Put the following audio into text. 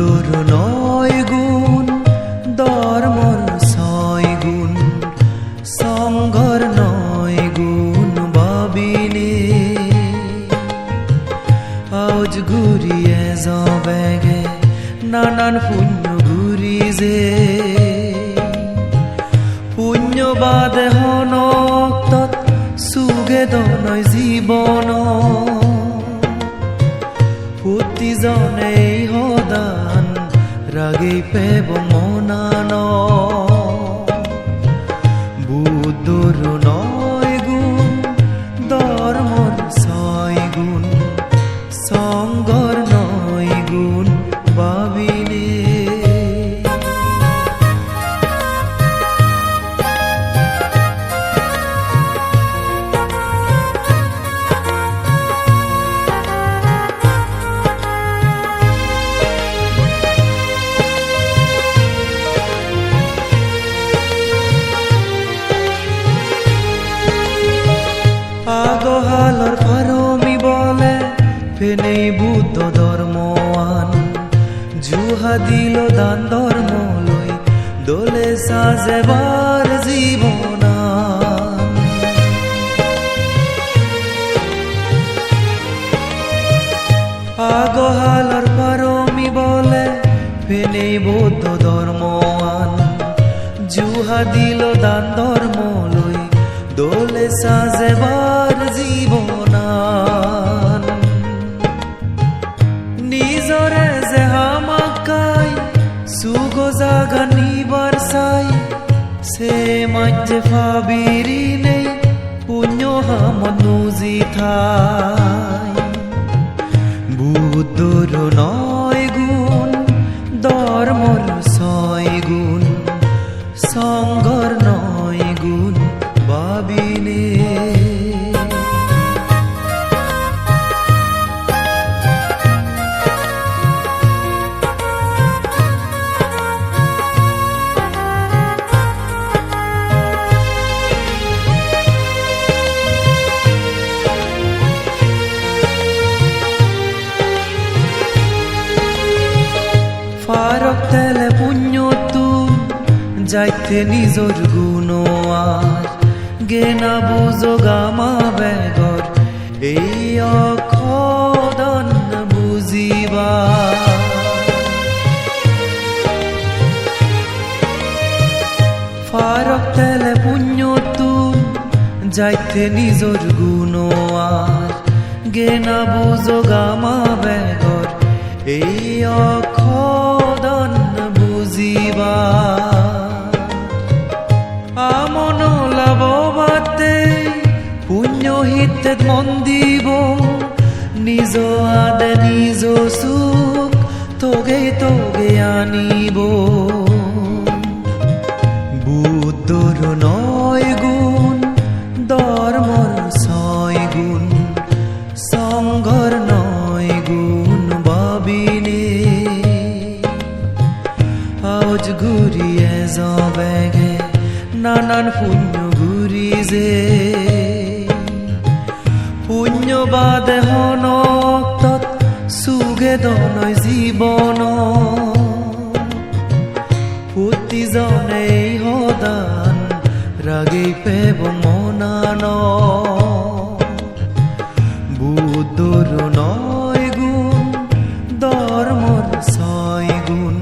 তোর নয় গুণ ধর্মর ছয় গুণ সঙ্গর নয় গুণ ভাবিলে আজ ঘুরিয়ে যাবেগে নানান পুণ্য ঘুরি যে। পুণ্যবাদ হনক তৎ সুগে দনয় জীবনক। প্ৰতিজনে সদান রাগে পেব মনান। বুদ্ধৰ নয় গুণ ধৰ্মৰ ফেনেই বুদ্ধ ধৰ্মৱান জুহা দিল দান ধৰ্মলৈ দলে সাজেবাৰ জীৱনান আগহালৰ পাৰমি বলে ফেনেই বৌদ্ধ ধৰ্মৱান জুহা দিল দান ধৰ্মলৈ দোলে সাজেবাৰ সুগো জাগা নিবার চাই সে মাঝে ফাবিরি নেই পুণ্য হামনুজি থাই বুদ্ধর নয় ফারক তেলে পুণ্যতু যাইতে নিজর গুণ আর। গেনা বুঝো গামা বেগর, এই অখদন বুঝিবা। ফারক তেলে পুণ্যতু যাইতে নিজর গুণ আর। গেনা বুঝো গামা বেগর, এই অখদন বুঝিবা আমন লাভবাতে পুণ্য হিতে মন দিব। নিজ আদে, নিজ সুখ তোগে তোগে আনিব। বুদ্ধর নয় নানান পুণ্য ঘুরি যে পুণ্যবাদ হনক্তত সুগে দনয় জীবন। প্ৰতিজনে সদান ৰাগি পেব মনান। বুদ্ধৰ নয় গুণ ধৰ্মৰ ছয় গুণ